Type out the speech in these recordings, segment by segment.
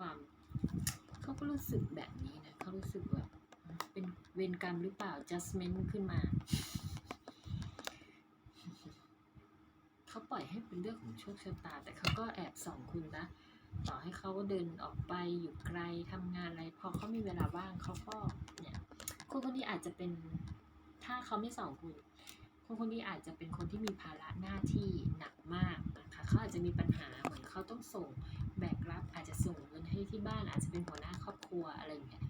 ความ เขาก็รู้สึกแบบนี้นะเขารู้สึกแบบเป็นเวรกรรมหรือเปล่า judgment ขึ้นมา เขาปล่อยให้เป็นเรื่องของโชคชะตา แต่เขาก็แอบส่องคุณนะ ต่อให้เขาเดินออกไปอยู่ไกลทำงานอะไร พอเขามีเวลาว่างเขาก็เนี่ยคนคนนี้อาจจะเป็นถ้าเขาไม่ส่องคุณคนคนนี้อาจจะเป็นคนที่มีภาระหน้าที่หนักมากนะคะเขาอาจจะมีปัญหาเหมือนเขาต้องส่งแบก รับอาจจะส่งเงินให้ที่บ้านอาจจะเป็นหัวหน้าครอบครัวอะไรอย่างเงี้ย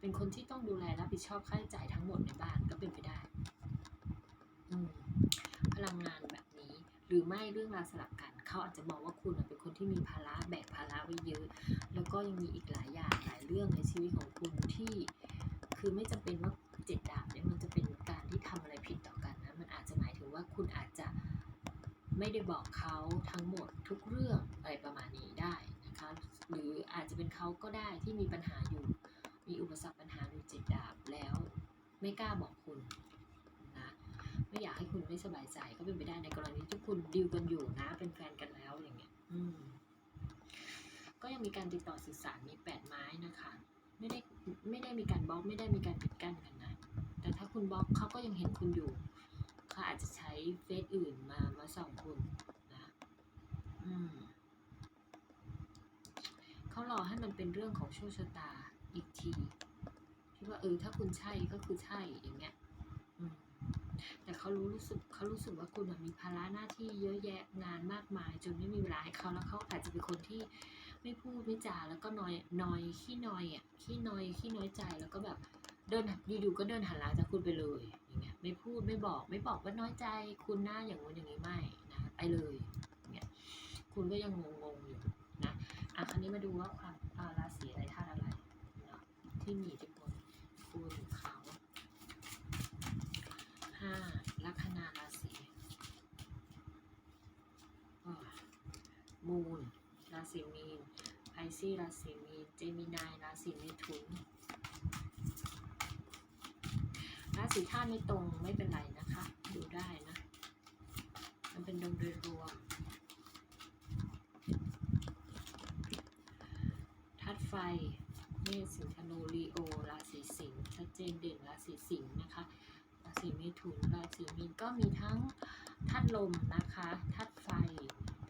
เป็นคนที่ต้องดูแลรับผิดชอบค่าใช้จ่ายทั้งหมดในบ้านก็เป็นไปได้พลังงานแบบนี้หรือไม่เรื่องราวสลับกันเขาอาจจะมองว่าคุณเป็นคนที่มีภาระแบกภาระไว้เยอะ แล้วก็ยังมีอีกหลายอย่างหลายเรื่องในชีวิตของคุณที่ คือไม่จำเป็นว่าเจ็ดดาบเนี่ยมันจะเป็นการที่ทำอะไรผิดต่อกันนะมันอาจจะหมายถึงว่าคุณอาจจะไม่ได้บอกเขาทั้งหมดทุกเรื่องอะไรประมาณนี้ได้ นะคะ หรืออาจจะเป็นเขาก็ได้ที่มีปัญหาอยู่ มีอุปสรรคปัญหาอยู่เจ็ดดาบแล้วไม่กล้าบอกคุณนะไม่อยากให้คุณไม่สบายใจก็เป็นไปได้ในกรณีที่คุณดิวกันอยู่นะ เป็นแฟนกันแล้วอย่างเงี้ยอืมก็ยังมีการติดต่อสื่อสารมีแปดไม้นะคะ ไม่ได้ไม่ได้มีการบล็อกไม่ได้มีการปิดกั้นกันนะแต่ถ้าคุณบล็อกเขาก็ยังเห็นคุณอยู่เขาอาจจะใช้เฟซอื่นมามาส่องคุณนะ อืม เขา รอให้มันเป็นเรื่องของโชคชะตาอีกทีคิดว่าเออถ้าคุณใช่ก็คือใช่อย่างเงี้ยแต่เขารู้รู้สึกเขารู้สึกว่าคุณมีภาระหน้าที่เยอะแยะงานมากมาย จนไม่มีเวลาให้เขาแล้วเขาอาจจะเป็นคนที่ไม่พูดไม่จาแล้วก็นอยนอยขี้นอยอะขี้นอยขี้น้อยใจแล้วก็แบบเดินอยู่ๆก็เดินหันหลังจากคุณไปเลยอย่างเงี้ยไม่พูดไม่บอกไม่บอกว่าน้อยใจ คุณหน้าอย่างงู้นอย่างนี้ไม่นะไปเลยอย่างเงี้ยคุณก็ยังงงๆอยู่ อะคราวนี้มาดูว่าความาราศีอะไรธาตุอะไรที่มีอิทธิพลคุณเขาห้าลัคนาราศีมูนราศีมีนไพซี่ราศีมีนเจมินายราศีมิถุนราศีธาตุไม่ตรงไม่เป็นไรนะคะ ดูได้นะ มันเป็นดวงโดยรวมธาตุ ไฟเมษสิงห์ธนูลีโอ ราศีสิงห์ชัดเจนเด่นราศีสิงห์นะคะ ราศีเมถุน ราศีมีนก็มีทั้งธาตุลมนะคะธาตุไฟ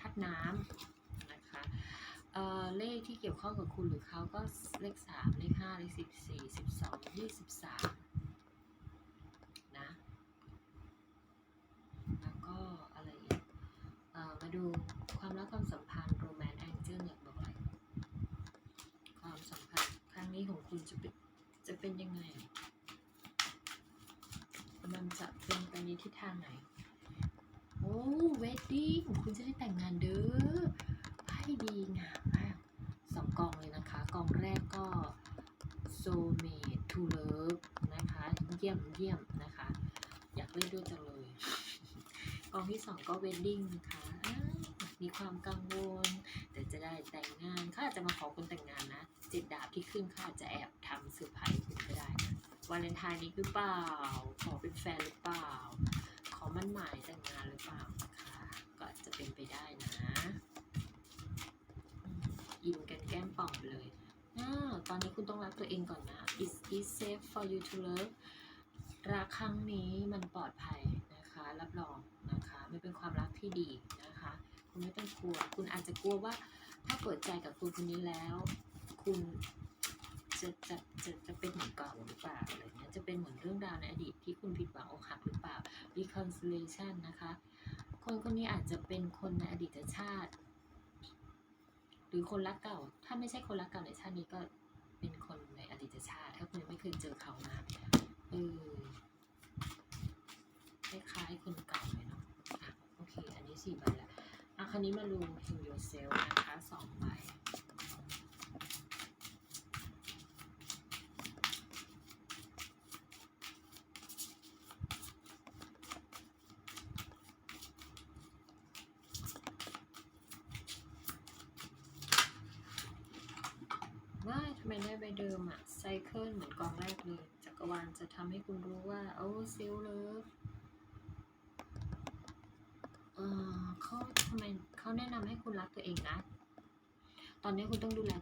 ธาตุน้ำนะคะเเลขที่เกี่ยวข้องกับคุณหรือเขาก็เลขสามเลขห้าเลขสิบสี่สิบสองยี่สิบสามนะ แล้วก็อะไรอีกมาดูความรักความสัมพันธ์ คุณจะเป็นจะเป็นยังไงมันจะเป็นไปในทิศทางไหน โอ้เวดดิ้งคุณจะได้แต่งงานเด้อไพ่ดีงามมากสองกองเลยนะคะ กองแรกก็ soulmate to love นะคะ เยี่ยมเยี่ยมนะคะ อยากเล่นด้วยจังเลย กองที่สองก็ wedding นะคะมีความกังวล แต่จะได้แต่งงานเขาอาจจะมาขอคุณแต่งงานนะ เจ็ดดาบที่ขึ้นเขาจะแอบทำเซอร์ไพรส์คุณก็ได้นะวาเลนไทน์นี้หรือเปล่า ขอเป็นแฟนหรือเปล่า ขอมั่นหมายแต่งงานหรือเปล่านะคะก็อาจจะเป็นไปได้นะอินกันแก้มป่องไปเลยอาตอนนี้คุณต้องรักตัวเองก่อนนะ is is safe for you to love รักครั้งนี้มันปลอดภัยนะคะ รับรองนะคะไม่เป็นความรักที่ดีนะคะ คุณไม่ต้องกลัว คุณอาจจะกลัวว่าถ้าเปิดใจกับคุณคนนี้แล้ว คุณจะจะจะจะเป็นเหมือนเก่าหรือเปล่าอะไรเงี้ยจะเป็นเหมือนเรื่องราวในอดีตที่คุณผิดหวังอกหักหรือเปล่า reconciliation นะคะ คนคนนี้อาจจะเป็นคนในอดีตชาติ หรือคนรักเก่า ถ้าไม่ใช่คนรักเก่าในชาตินี้ก็เป็นคนในอดีตชาติ ถ้าคุณไม่เคยเจอเขานะเออคล้ายๆคนเก่าเลยเนาะอะโอเค อันนี้สี่ใบล้วอะคราวนี้มาดู to yourself นะคะสองใบ ว่าทำไมได้ใบ เดิมอะไซเคิลเหมือนกองแรกเลยจักรวาลจะทำให้คุณรู้ว่า โอ้ซิลเลิฟเออเขาทำไมเขาแนะนำให้คุณรักตัวเองนะ ตอนนี้คุณต้องดูแล